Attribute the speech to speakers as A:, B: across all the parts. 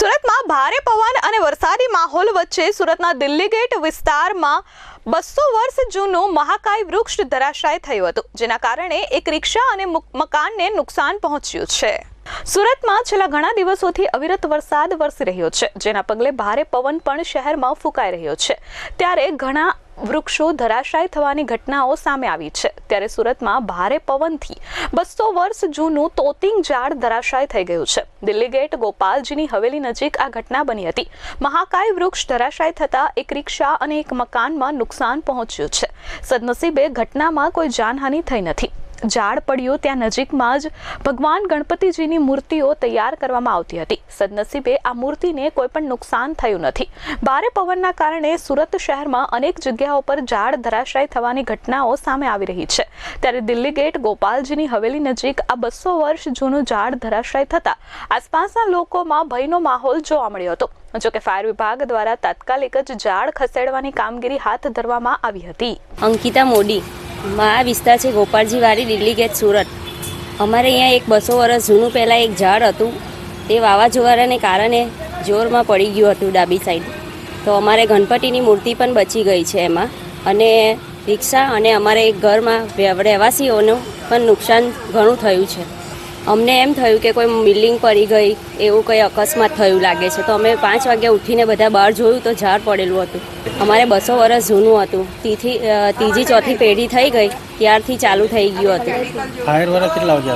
A: સુરતમાં ભારે પવન અને વરસાદી માહોલ વચ્ચે સુરતના દિલ્હી ગેટ વિસ્તારમાં બસો વર્ષ જૂનું મહાકાય વૃક્ષ ધરાશાય થયું હતું, જેના કારણે એક રિક્ષા અને મુક- મકાનને નુકસાન પહોંચ્યું છે. સુરતમાં છેલ્લા ઘણા દિવસોથી અવિરત વરસાદ વરસી રહ્યો છે, જેના પગલે ભારે પવન પણ શહેરમાં ફૂંકાઈ રહ્યો છે. ત્યારે ઘણા વૃક્ષો ધરાશાય થવાની ઘટનાઓ સામે આવી છે. ત્યારે સુરતમાં ભારે પવનથી બસો વર્ષ જૂનું તોતિંગ ઝાડ ધરાશાય થઈ ગયું છે. દિલ્હી ગેટ ગોપાલજીની હવેલી નજીક આ ઘટના બની હતી. મહાકાય વૃક્ષ ધરાશાય થતા એક રિક્ષા અને એક મકાનમાં નુકસાન પહોંચ્યું છે. સદનસીબે ઘટનામાં કોઈ જાનહાનિ થઈ નથી. ઝાડ પડ્યું ત્યાં નજીકમાં જ ભગવાન ગણપતિજીની મૂર્તિઓ તૈયાર કરવામાં આવતી હતી. સદનસીબે આ મૂર્તિને કોઈ પણ નુકસાન થયું નથી. ભારે પવનના કારણે સુરત શહેરમાં અનેક જગ્યાઓ પર ઝાડ ધરાશાય થવાની ઘટનાઓ સામે આવી રહી છે. ત્યારે દિલ્હી ગેટ ગોપાલજીની હવેલી નજીક આ બસો વર્ષ જૂનું ઝાડ ધરાશાય થતા આસપાસના લોકોમાં ભયનો માહોલ જોવા મળ્યો હતો. જોકે ફાયર વિભાગ દ્વારા તાત્કાલિક જ ઝાડ ખસેડવાની કામગીરી હાથ ધરવામાં આવી હતી.
B: અંકિતા મોદી આ વિસ્તાર છે ગોપાલજી વાડી દિલ્હી ગેટ, સુરત. અમારે અહીંયા એક બસો વર્ષ જૂનું પહેલાં એક ઝાડ હતું. તે વાવાઝોડાને કારણે જોરમાં પડી ગયું હતું ડાબી સાઈડ. તો અમારે ગણપતિની મૂર્તિ પણ બચી ગઈ છે એમાં. અને રિક્ષા અને અમારે ઘરમાં રહેવાસીઓનું પણ નુકસાન ઘણું થયું છે. અમને એમ થયું કે કોઈ બિલ્ડિંગ પડી ગઈ એવું કંઈ અકસ્માત થયું લાગે છે. તો અમે પાંચ વાગ્યા ઉઠીને બધા બહાર જોયું તો ઝાડ પડેલું હતું. અમારે બસો વર્ષ જૂનું હતું. તીથી ત્રીજી ચોથી પેઢી થઈ ગઈ ત્યારથી ચાલુ થઈ ગયું હતું.
C: ફાયર કેટલા વાગે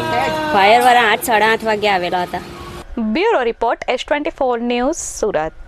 B: ફાયરવાળા આઠ સાડા આઠ વાગે આવેલા હતા.
A: Bureau report S twenty four news Surat.